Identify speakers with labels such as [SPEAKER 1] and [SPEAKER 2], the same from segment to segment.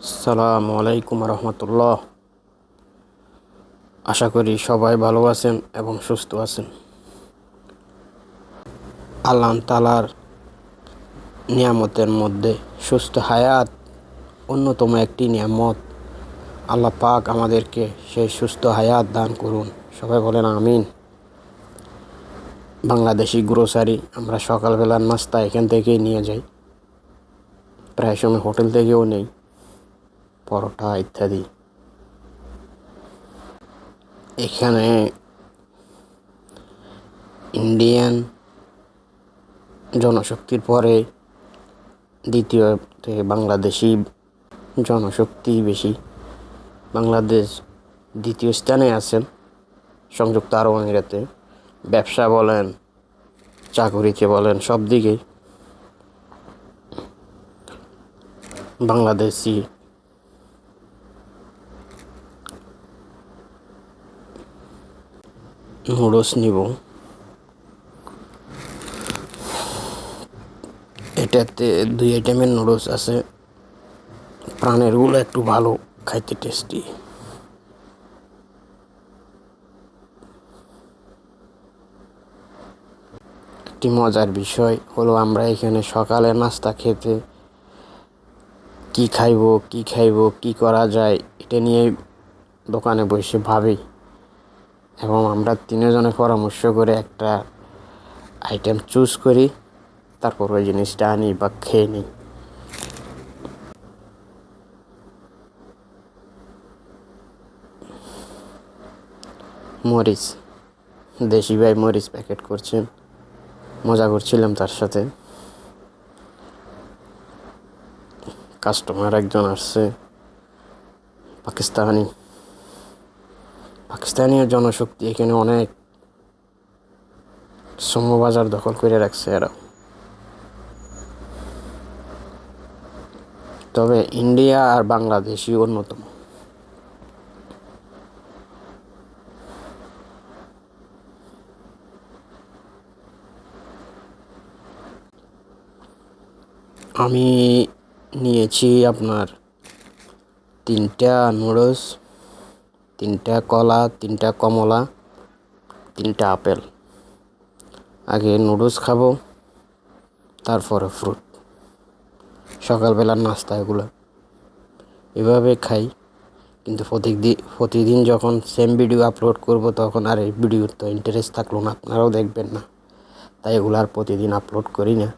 [SPEAKER 1] আসসালামু আলাইকুম রহমতুল্লাহ। আশা করি সবাই ভালো আছেন এবং সুস্থ আছেন। আল্লাহ তালার নিয়ামতের মধ্যে সুস্থ হায়াত অন্যতম একটি নিয়ামত। আল্লাহ পাক আমাদেরকে সেই সুস্থ হায়াত দান করুন। সবাই বলেন আমিন। বাংলাদেশি গ্রোসারি আমরা সকালবেলার নাস্তা এখান থেকেই নিয়ে যাই। প্রায় সময় হোটেল থেকেও নেই। পরোটা ইত্যাদি। এখানে ইন্ডিয়ান জনশক্তির পরে দ্বিতীয়তে বাংলাদেশি জনশক্তি বেশি। বাংলাদেশ দ্বিতীয় স্থানে আছেন সংযুক্ত আরব আমিরাতে। ব্যবসা বলেন চাকুরিতে বলেন সব দিকেই বাংলাদেশি নুডলস নিব। এটাতে দুই আইটেমের নুডলস আছে। প্রাণেরগুলো একটু ভালো, খাইতে টেস্টি একটি মজার বিষয় হলো, আমরা এখানে সকালে নাস্তা খেতে কি খাইব কি খাইব, কি করা যায়, এটা নিয়ে দোকানে বসে ভাবি। এবং আমরা তিনজনে পরামর্শ করে একটা আইটেম চুজ করি, তারপর ওই জিনিসটা আনি বা খেয়ে নিই। মরিচ। দেশি ভাই মরিচ প্যাকেট করছেন। মজা করছিলাম তার সাথে। কাস্টমার একজন আসছে। পাকিস্তানি। পাকিস্তানীয় জনশক্তি এখানে অনেক শ্রমবাজার দখল করে রাখছে এরা। তবে ইন্ডিয়া আর বাংলাদেশই অন্যতম। আমি নিয়েছি আপনার তিনটা নুডলস তিনটা কলা, তিনটা কমলা, তিনটা আপেল। আগে নুডলস খাব, তারপরে ফ্রুট। সকালবেলার নাস্তা এগুলো। এভাবে খাই, কিন্তু প্রতিদিন প্রতিদিন যখন সেম ভিডিও আপলোড করব তখন আর এই ভিডিওর তো ইন্টারেস্ট থাকল না, আপনারাও দেখবেন না। তাই এগুলো আর প্রতিদিন আপলোড করি না।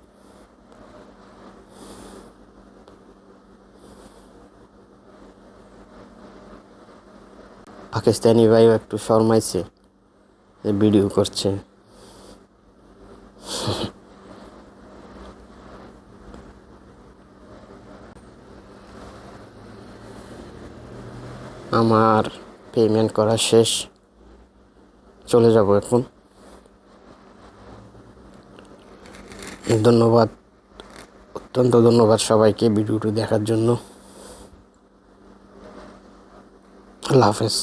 [SPEAKER 1] পাকিস্তানি ভাইও একটু শর্মাইছে যে ভিডিও করছে। আমার পেমেন্ট করা শেষ। চলে যাব এখন। ধন্যবাদ। অত্যন্ত ধন্যবাদ সবাইকে ভিডিওটি দেখার জন্য। আল্লাহ হাফেজ।